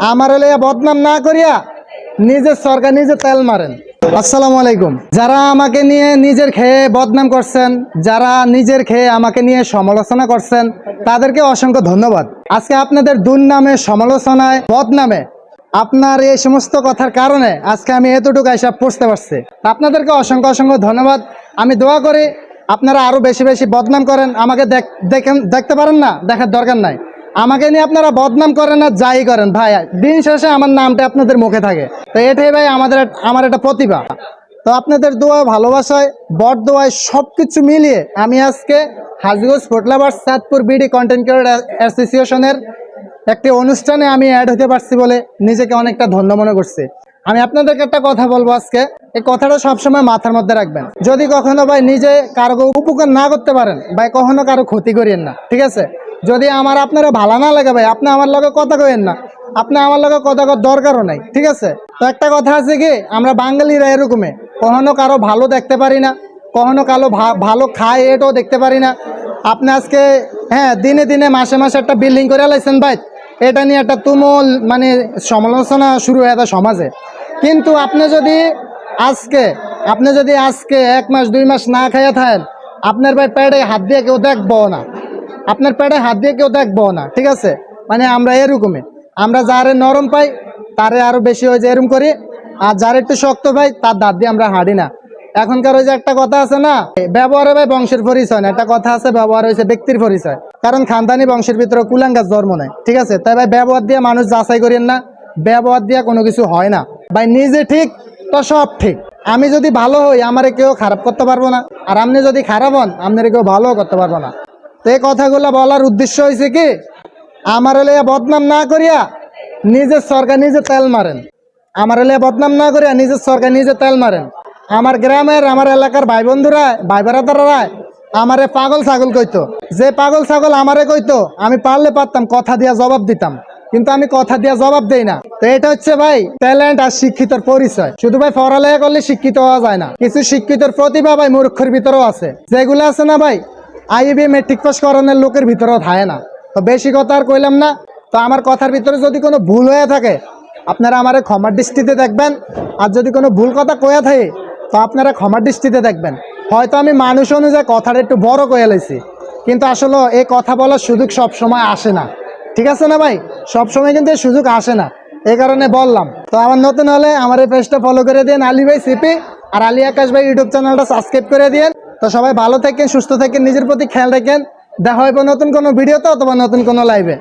আমার হলে বদনাম না করিয়া নিজের সরকার নিজে তেল মারেন। আসসালামু আলাইকুম। যারা আমাকে নিয়ে নিজের খেয়ে বদনাম করছেন, যারা নিজের খেয়ে আমাকে নিয়ে সমালোচনা করছেন, তাদেরকে অসংখ্য ধন্যবাদ। আজকে আপনাদের দুর্নামে, সমালোচনায়, বদনামে, আপনার এই সমস্ত কথার কারণে আজকে আমি এতটুকু হিসাব পড়তে পারছি। আপনাদেরকে অসংখ্য অসংখ্য ধন্যবাদ। আমি দোয়া করি আপনারা আরও বেশি বেশি বদনাম করেন। আমাকে দেখ- দেখেন দেখতে পারেন না, দেখার দরকার নাই। আমাকে নিয়ে আপনারা বদনাম করেন আর যাই করেন। ভাই, দিন শেষে আমার নামটা আপনাদের মুখে থাকে। তো এটাই ভাই আমাদের আমার একটা প্রতিভা। তো আপনাদের দোয়া, ভালোবাসায় বট দোয়ায় সব কিছু মিলিয়ে আমি আজকে হাজগঞ্জ ফোটলাবার সাতপুর বিডি কন্টেন্ট ক্রিয়েটর অ্যাসোসিয়েশনের একটি অনুষ্ঠানে আমি অ্যাড হতে পারছি বলে নিজেকে অনেকটা ধন্য মনে করছি। আমি আপনাদেরকে একটা কথা বলব আজকে। এই কথাটা সবসময় মাথার মধ্যে রাখবেন। যদি কখনো ভাই নিজে কারও উপকার না করতে পারেন, ভাই কখনো কারও ক্ষতি করিয়েন না। ঠিক আছে? যদি আমার আপনারা ভালো না লাগে ভাই, আপনি আমার লগে কথা কইেন না। আপনি আমার লগে কথা কর দরকারও নাই, ঠিক আছে? তো একটা কথা আছে কি, আমরা বাঙালিরা এরকমই, কখনো কারও ভালো দেখতে পারি না, কখনো ভা- ভালো খায় এটাও দেখতে পারি না। আপনি আজকে হ্যাঁ দিনে দিনে, মাসে মাসে একটা বিল্ডিং করে লাইছেন ভাই, এটা নিয়ে একটা তুমুল মানে সমালোচনা শুরু হয়ে যায় সমাজে। কিন্তু আপনি যদি আজকে, আপনি যদি আজকে এক মাস, দুই মাস না খাইয়া থাকেন, আপনার ভাই পেটে হাত দিয়ে কেউ দেখব না। আপনার পেটে হাত দিয়ে কেউ দেখব না, ঠিক আছে? মানে আমরা এরকমই। আমরা যারে নরম পাই, তারে আরও বেশি হয়ে যায় এরকম করি, আর যার একটু শক্ত পাই তার দাঁত দিয়ে আমরা হাঁটি না। এখনকার ওই যে একটা কথা আছে না, ব্যবহারে ভাই বংশের পরিচয় না, একটা কথা আছে ব্যবহার হয়েছে ব্যক্তির পরিচয়। কারণ খানদানি বংশের ভিতরে কুলাঙ্গাস জন্ম নেয় ঠিক আছে? তাই ভাই ব্যবহার দিয়ে মানুষ যাচাই করেন না, ব্যবহার দিয়ে কোনো কিছু হয় না। ভাই নিজে ঠিক, তো সব ঠিক। আমি যদি ভালো হই, আমারে কেউ খারাপ করতে পারব না। আর আপনি যদি খারাপ হন, আপনারা কেউ ভালো করতে পারব না। তো এই কথাগুলো বলার উদ্দেশ্য হয়েছে কি? আমার হলে বদনাম না করিয়া নিজের সরকার নিজে তেল মারেন। আমার হলে বদনাম না করিয়া নিজের সরকার নিজে তেল মারেন। আমার গ্রামের, আমার এলাকার ভাই বন্ধুরা ভাই বেড়াদাররা আমারে পাগল ছাগল কইতো। যে পাগল ছাগল আমারে কইতো, আমি পারলে পারতাম, কথা দিয়া জবাব দিতাম। কিন্তু আমি কথা দিয়া জবাব দেই না। তো এটা হচ্ছে ভাই ট্যালেন্ট আর শিক্ষিতর পরিচয়। শুধু ভাই পড়ালেখা করলে শিক্ষিত হওয়া যায় না। কিছু শিক্ষিতর প্রতিভা ভাই মূর্খের ভিতরেও আছে। যেগুলো আছে না ভাই আইবি মেট্রিক পাস করানোর লোকের ভিতরেও থাকে না। তো বেশি কথা আর কইলাম না। তো আমার কথার ভিতরে যদি কোনো ভুল হয়ে থাকে, আপনারা আমারে ক্ষমার দৃষ্টিতে দেখবেন। আর যদি কোনো ভুল কথা কয়া থাকে, তো আপনারা ক্ষমার দৃষ্টিতে দেখবেন। হয়তো আমি মানুষ অনুযায়ী কথাটা একটু বড় কয়ে লাইছি। কিন্তু আসলে এই কথা বলার সুযোগ সব সময় আসে না। ঠিক আছে না ভাই? সব সময় কিন্তু এই সুযোগ আসে না। এই কারণে বললাম। তো আমার নতুন হলে আমার এই পেজটা ফলো করে দিন আলী ভাই সিপি আর আলী আকাশ ভাই ইউটিউব চ্যানেলটা সাবস্ক্রাইব করে দিন তো সবাই ভালো থাকেন, সুস্থ থাকেন, নিজের প্রতি খেয়াল রাখেন। দেখা হবে নতুন কোনো ভিডিওতে অথবা নতুন কোনো লাইভে